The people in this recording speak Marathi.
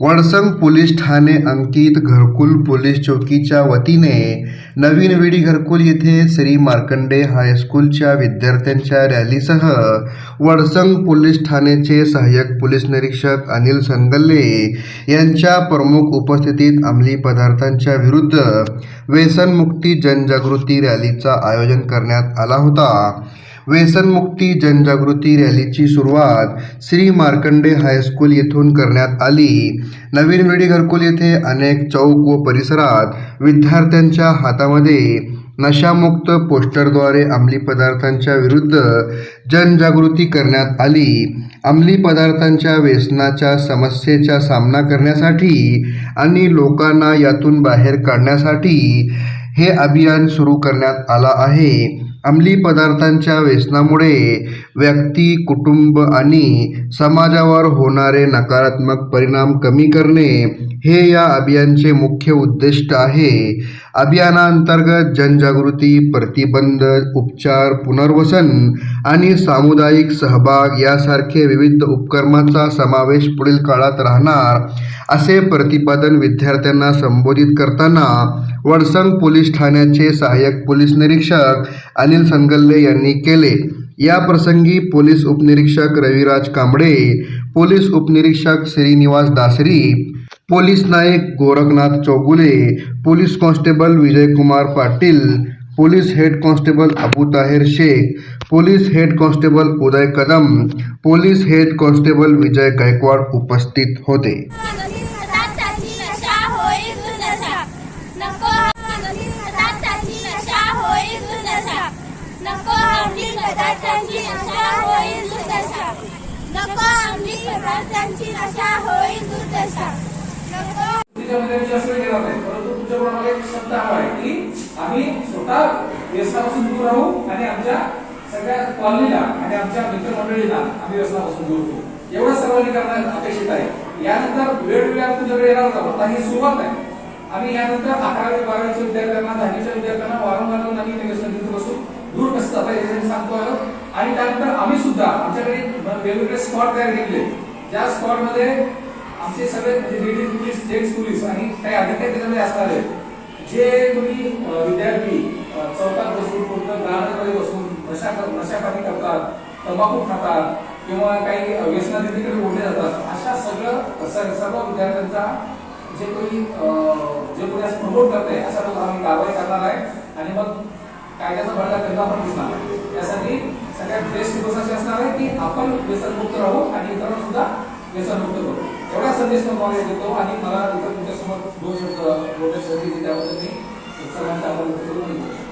वडसंग पोलीस ठाणे अंकित घरकुल पोलीस चौकीच्या वतीने नवीन वेडी घरकुल येथे श्री मार्कंडे हायस्कूलच्या विद्यार्थ्यांच्या रॅलीसह वडसंग पोलीस ठाण्याचे सहाय्यक पोलीस निरीक्षक अनिल संगल्ले यांच्या प्रमुख उपस्थितीत अंमली पदार्थांच्या विरुद्ध व्यसनमुक्ती जनजागृती रॅलीचा आयोजन करण्यात आला होता. व्यसनमुक्ती जनजागृती रॅलीची सुरुवात श्री मार्कंडे हायस्कूल येथून करण्यात आली. नवीन वेडी घरकुल येथे अनेक चौक व परिसरात विद्यार्थ्यांच्या हातामध्ये नशामुक्त पोस्टरद्वारे अंमली पदार्थांच्या विरुद्ध जनजागृती करण्यात आली. अंमली पदार्थांच्या व्यसनाच्या समस्येचा सामना करण्यासाठी आणि लोकांना यातून बाहेर काढण्यासाठी हे अभियान सुरू करण्यात आला आहे. अंमली पदार्थांच्या व्यसनामुळे व्यक्ती कुटुंब आणि समाजावर होणारे नकारात्मक परिणाम कमी करणे हे या अभियानचे मुख्य उद्दिष्ट आहे. अभियानांतर्गत जनजागृती प्रतिबंध उपचार पुनर्वसन आणि सामुदायिक सहभाग यासारखे विविध उपक्रमांचा समावेश पुढील काळात राहणार असे प्रतिपादन विद्यार्थ्यांना संबोधित करताना वडसंग पोलीस ठाण्याचे सहाय्यक पोलीस निरीक्षक अनिल संगल्ले यांनी केले. या प्रसंगी पोलीस उपनिरीक्षक रविराज कांबळे पोलीस उपनिरीक्षक Srinivas Dasari police Naik Gorakhnath Chougule police constable Vijaykumar Patil police head constable Abu Taher Shaikh police head constable Uday Kadam police head constable Vijay Gaikwad उपस्थित होते. होईल दुर्दशा. नको परंतु एक शब्द हवा आहे की आम्ही स्वतः व्यसनापासून दूर राहू आणि आमच्या सगळ्या कॉलनीला आणि आमच्या मित्रमंडळीला आम्ही व्यसनापासून दूर एवढं सर्वांनी करणं अपेक्षित आहे. यानंतर वेळोवेळी येणार आता ही सुरुवात आहे. आम्ही यानंतर अकरावी बारावीच्या विद्यार्थ्यांना दहावीच्या विद्यार्थ्यांना वारंवार नवीन आम्ही ते दूर कसं जाता सांगतो आणि त्यानंतर आम्ही सुद्धा आमच्याकडे वेगवेगळे स्पॉट तयार केले त्या स्पॉटमध्ये आमचे सगळे लेडीज पोलीस जेंट्स पोलीस आणि काही अधिकारी त्याच्यामध्ये असणार आहेत जे तुम्ही विद्यार्थी चौकात बसून पूर्ण गार्डनमध्ये बसून नशा नशापाती करतात तंबाखू खातात किंवा काही व्यसनाधीकडे ओढले जातात अशा सगळं सर्व विद्यार्थ्यांचा जे कोणी जे कोणी असं प्रमोट करते अशा लोक आम्ही कारवाई करणार आहे. आणि मग कायद्याचा बळगा त्यांना पण दिसणार आहे. यासाठी सगळ्यात बेस्ट दिवस असे असणार आहे की आपण व्यसनमुक्त राहू आणि इतरांना सुद्धा व्यसनमुक्त करू. एवढा संदेश तुम्हाला देतो आणि मला तुमच्यासमोर दोन शब्द बोलण्यासाठी त्याबद्दल मी सर्वांचा आभार व्यक्त करून